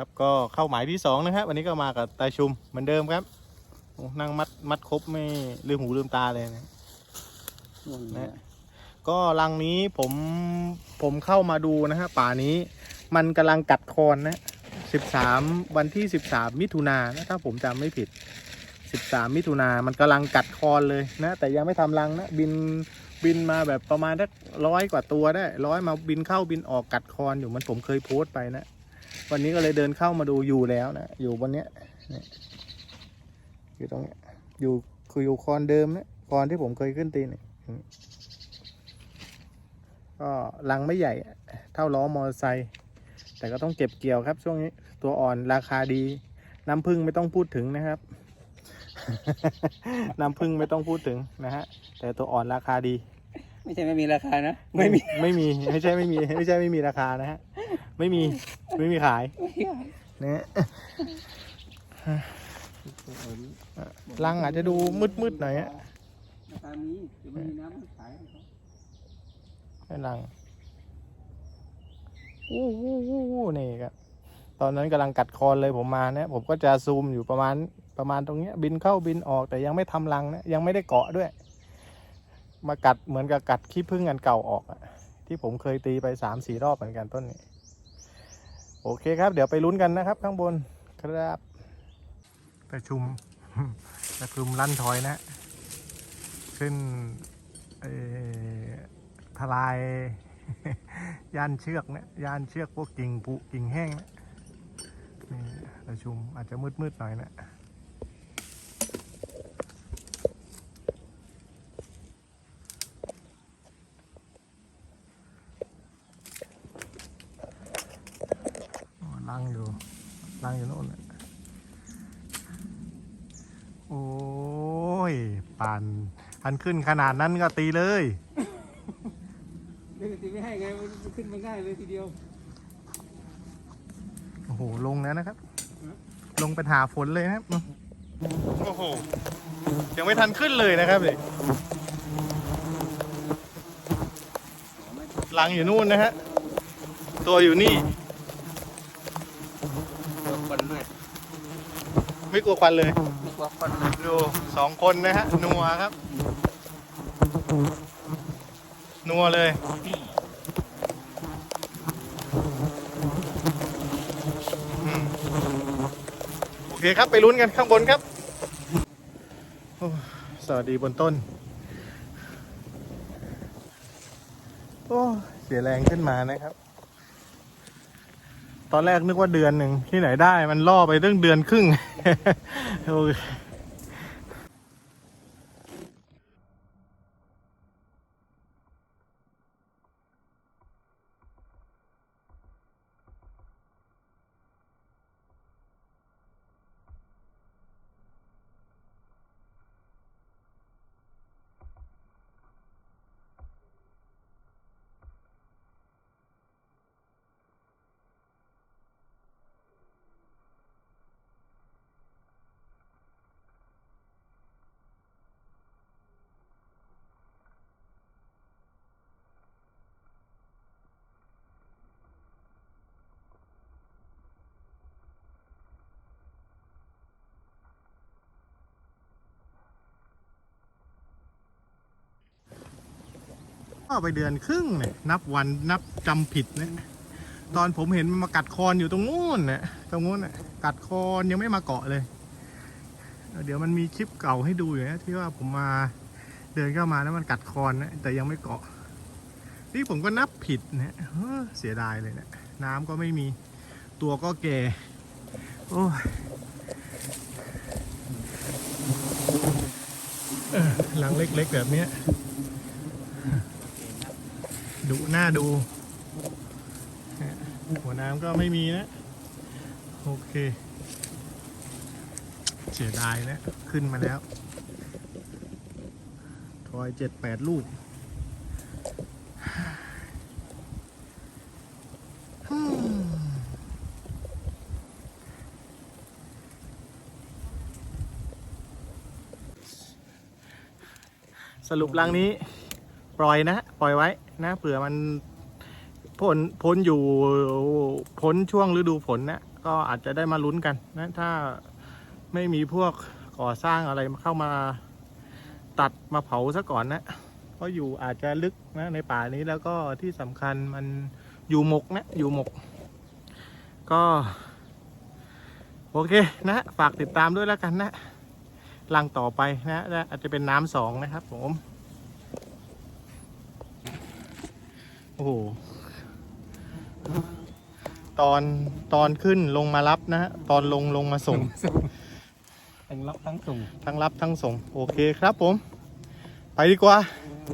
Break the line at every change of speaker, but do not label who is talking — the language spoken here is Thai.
ครับก็เข้าหมายที่สองนะครับวันนี้ก็มากับตาชุมเหมือนเดิมครับโอ้นั่งมัดมัดครบไม่ลืมหูลืมตาเลยนะนะก็รังนี้ผมผมเข้ามาดูนะฮะป่านี้ มันกำลังกัดคอนนะสิบสามวันที่สิบสามมิถุนายนนะถ้าผมจำไม่ผิดสิบสามมิถุนามันกำลังกัดคอนเลยนะ แต่ยังไม่ทำรังนะบินบินมาแบบประมาณสักร้อยกว่าตัวได้ร้อยมาบินเข้าบินออกกัดคอนอยู่มันผมเคยโพสต์ไปนะ วันนี้ก็เลยเดินเข้ามาดูอยู่แล้วนะ อยู่บนเนี้ยอยู่ตรงเนี้ย อยู่คืออยู่คอนเดิมนะคอนที่ผมเคยขึ้นตีเนี่ยก็รังไม่ใหญ่ เท่าล้อมอเตอร์ไซค์แต่ก็ต้องเก็บเกี่ยวครับ ช่วงนี้ตัวอ่อนราคาดี น้ำผึ้งไม่ต้องพูดถึงนะครับ น้ำผึ้งไม่ต้องพูดถึงนะฮะแต่ตัวอ่อนราคาดี
ไม่ใช่ไม่มีราคานะ ไม่มี
ไม่มีไม่ใช่ไม่มีไม่ใช่ไม่มีราคานะฮะไม่มีไม่มีขายนะฮะรังอาจจะดูมืดๆหน่อยฮะ
ราคามีแต่ไม่มีน้ำให้ขายให้เขา
ให้รังอู้วู้วู้วู้นี่ครับตอนนั้นกำลังกัดคอนเลยผมมานะผมก็จะซูมอยู่ประมาณประมาณตรงเนี้ยบินเข้าบินออกแต่ยังไม่ทำรังนะยังไม่ได้เกาะด้วย มากัดเหมือนกับกัดขี้ผึ้งอันเก่าออกอะที่ผมเคยตีไปสามสี่รอบเหมือนกันต้นนี้ โอเคครับ เดี๋ยวไปลุ้นกันนะครับ ข้างบนครับประชุมประชุมลั่นทอยนะ ขึ้นเอ่อทลาย ย่านเชือกเนี่ยย่านเชือกพวกกิ่งผุกิ่งแห้งนะนี่ประชุมอาจจะมืดๆหน่อยนะ ลังอยู่ลังอยู่โน่นน่ะโอ้ยป่านอันขึ้นขนาดนั้นก็ตีเลย
เดี๋ยวตีไม่ให้ไงมันขึ้นมาง่ายเลยทีเดียว
โอ้โหลงแล้วนะครับ ลงเป็นหาฝนเลยนะครับโอ้โหยังไม่ทันขึ้นเลยนะครับเลยลังอยู่นู่นนะฮะตัวอยู่นี่
กลั วคนด้วย
ไม่กลัวควันเลย
ไม่กลัวคนเลย
ดูสองคนนะฮะนัวครับ นัวเลยอืมโอเคครับไปลุ้นกันข้างบนครับโอ้สวัสดีบนต้น โอ้ เสียแรงขึ้นมานะครับ ตอนแรกนึกว่าเดือนหนึ่งที่ไหนได้มันล่อไปเรื่องเดือนครึ่งโอเค ไปเดือนครึ่งเนี่ยนับวันนับจำผิดเนี่ยตอนผมเห็นมันมากัดคอนอยู่ตรงนู้นเนี่ยตรงนู้นน่ะกัดคอนยังไม่มาเกาะเลย เดี๋ยวมันมีคลิปเก่าให้ดูอยู่นะที่ว่าผมมาเดินเข้ามาแล้วมันกัดคอนนะแต่ยังไม่เกาะ นี่ผมก็นับผิดนะเฮ้อเสียดายเลยเนะี่ยน้ำก็ไม่มีตัวก็แก่โอ้ยเออหลังเล็กๆแบบนี้ ดุหน้าดู หัวน้ำก็ไม่มีนะ โอเค เสียดายนะ ขึ้นมาแล้ว ทอยเจ็ดแปดลูกสรุปรังนี้ ปล่อยนะ ปล่อยไว้ นะเผื่อมันพ้นพ้นอยู่พ้นช่วงฤดูฝนนะก็อาจจะได้มาลุ้นกันนะถ้าไม่มีพวกก่อสร้างอะไรเข้ามาตัดมาเผาซะก่อนนะเพราะอยู่อาจจะลึกนะในป่านี้แล้วก็ที่สำคัญมันอยู่หมกนะอยู่หมก ก็ โอเคนะฝากติดตามด้วยแล้วกันนะลังต่อไปนะและอาจจะเป็นน้ำสองนะครับผม โอ้โห ตอนตอนขึ้นลงมารับนะฮะ ตอนลงลงมาส่ง
ทั้งรับทั้งส่ง
ทั้งรับทั้งส่ง โอเคครับผม ไปดีกว่า
ค